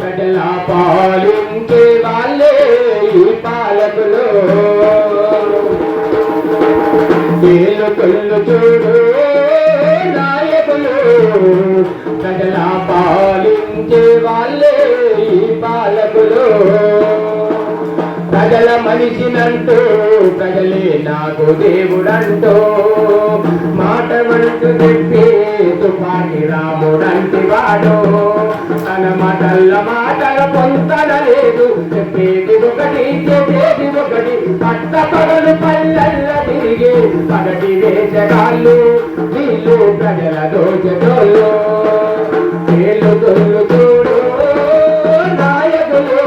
ప్రజల పాలించే వాళ్ళే ఈ పాలకులు. ఏలు చూడు నాయకులు. ప్రజల పాలించే వాళ్ళే ఈ పాలకులు. ప్రజల మనిషినంటూ ప్రజలే నాకు దేవుడంటూ. మాట మనసు చెప్పి తుపాకి రాముడంటి వాడు లేదు. చెప్పేది ఒకటి చెప్పేది ఒకటి పట్ట పగలు పల్లెల్ల తిరిగే పగటి వేసగాళ్ళు వీళ్ళు ప్రజల దోచటోళ్ళు వీళ్ళు దొల్లు చూడు నాయకులు.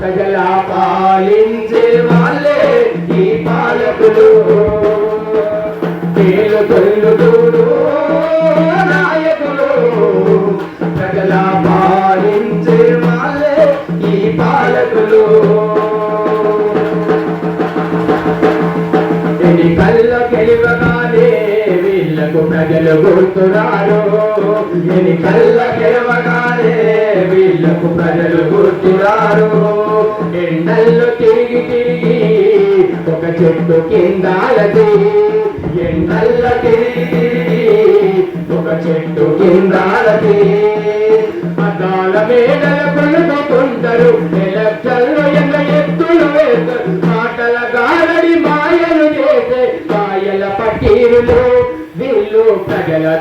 ప్రజల పాలించే వాళ్ళే ఈ పాలకులు. వీళ్ళు దొల్లు చూడు నాయకులు. ప్రజల పాలి ఎని కళ్ళ గెలవగానే వీళ్ళకు ప్రజలు గుర్తురారు? ఎని కళ్ళ గెలవగానే వీళ్ళకు ప్రజలు గుర్తురారు? ఎండల్లో తిరిగి తిరిగి ఒక చెట్టు కిందాలది ఎండల్ల తిరిగి తిరిగి ఒక చెట్టు కిందాలది అద్దాల మేడల కొనుకుంటారు ఎలక్షన్లు ఎంత ఎత్తులు మాటల గాలి వీళ్ళు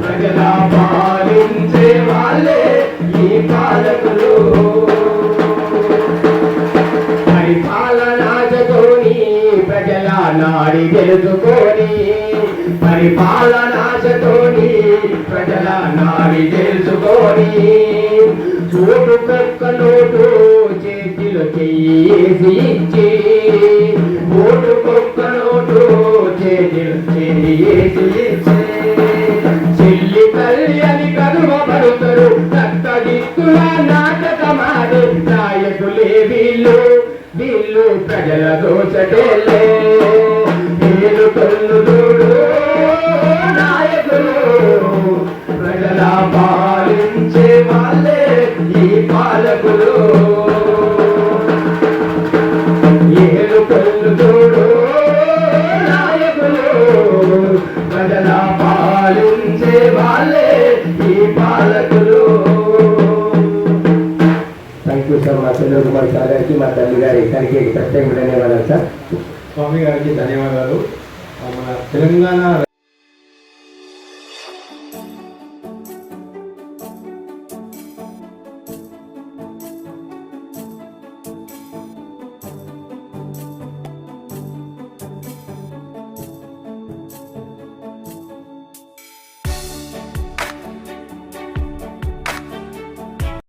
ప్రజల పాలించే వాళ్ళే ఈ పాలకులు. నాడి తెలుసుకొని పరిపాలనాశతోని ప్రజల నాడి తెలుసుకొని చోటు కక్క నోటు చేతిలో చేసి ఇచ్చి ఓటు కొక్క నోటు చేతిలో చేసి ఇచ్చి చెల్లి తల్లి అని కనుమబడుతారు రక్త దిక్కుల నాటకమాడు నాయకులే వీళ్ళు. వీళ్ళు ప్రజల దోచటేలే వీళ్ళు కళ్ళు చూడు నాయకులు. యూ కుమార్ సార్ గారికి మా తల్లి గారి ఇద్దరికి ప్రత్యేక ధన్యవాదాలు సార్. స్వామి గారికి ధన్యవాదాలు. మన తెలంగాణ